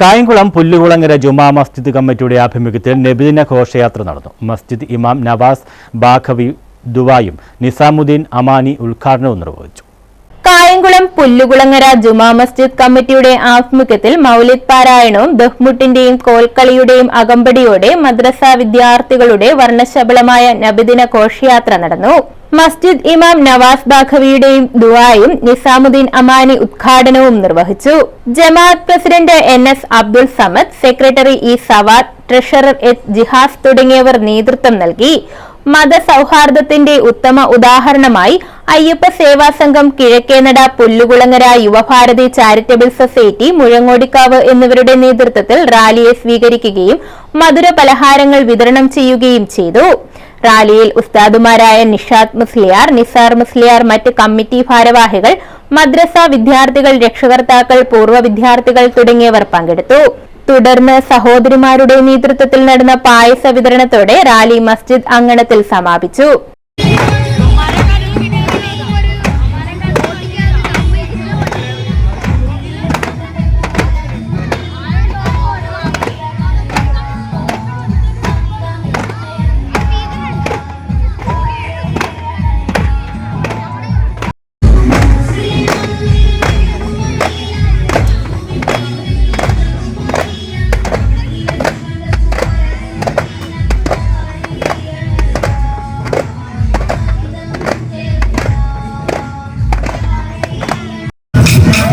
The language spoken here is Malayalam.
കായംകുളം പുല്ലുകുളങ്ങര ജുമാ മസ്ജിദ് കമ്മിറ്റിയുടെ ആഭിമുഖ്യത്തിൽ നബിദിന ഘോഷയാത്ര നടന്നു. മസ്ജിദ് ഇമാം നവാസ് ബാഖവി ദുവായും നിസാമുദ്ദീൻ അമാനി ഉദ്ഘാടനവും നിർവഹിച്ചു. കായംകുളം പുല്ലുകുളങ്ങര ജുമാ മസ്ജിദ് കമ്മിറ്റിയുടെ ആഭിമുഖ്യത്തിൽ മൗലിദ് പാരായണവും ബഹ്മുട്ടിന്റെയും കോൽക്കളിയുടെയും അകമ്പടിയോടെ മദ്രസ വിദ്യാർത്ഥികളുടെ വർണശബളമായ നബിദിന ഘോഷയാത്ര നടന്നു. മസ്ജിദ് ഇമാം നവാസ് ബാഖവിയുടെയും ദുആയും നിസാമുദ്ദീൻ അമാനി ഉദ്ഘാടനവും നിർവഹിച്ചു. ജമാഅത്ത് president N S Abdul Samad secretary E Savad treasurer H Jihas തുടങ്ങിയവർ നേതൃത്വം നൽകി. മതസൗഹാർദ്ദത്തിന്റെ ഉത്തമ ഉദാഹരണമായി അയ്യപ്പ സേവാ സംഘം കിഴക്കേനട പുല്ലുകുളങ്ങര യുവഭാരതി ചാരിറ്റബിൾ സൊസൈറ്റി മുഴങ്ങോടിക്കാവ് എന്നിവരുടെ നേതൃത്വത്തിൽ റാലിയെ സ്വീകരിക്കുകയും മധുര പലഹാരങ്ങൾ വിതരണം ചെയ്യുകയും ചെയ്തു. റാലിയിൽ ഉസ്താദുമാരായ നിഷാദ് മുസ്ലിയാർ നിസാർ മുസ്ലിയാർ മറ്റ് കമ്മിറ്റി ഭാരവാഹികൾ മദ്രസ വിദ്യാർത്ഥികൾ രക്ഷകർത്താക്കൾ പൂർവ വിദ്യാർത്ഥികൾ തുടങ്ങിയവർ പങ്കെടുത്തു. തുടർന്ന് സഹോദരിമാരുടെ നേതൃത്വത്തിൽ നടന്ന പായസ വിതരണത്തോടെ റാലി മസ്ജിദ് അങ്കണത്തിൽ സമാപിച്ചു.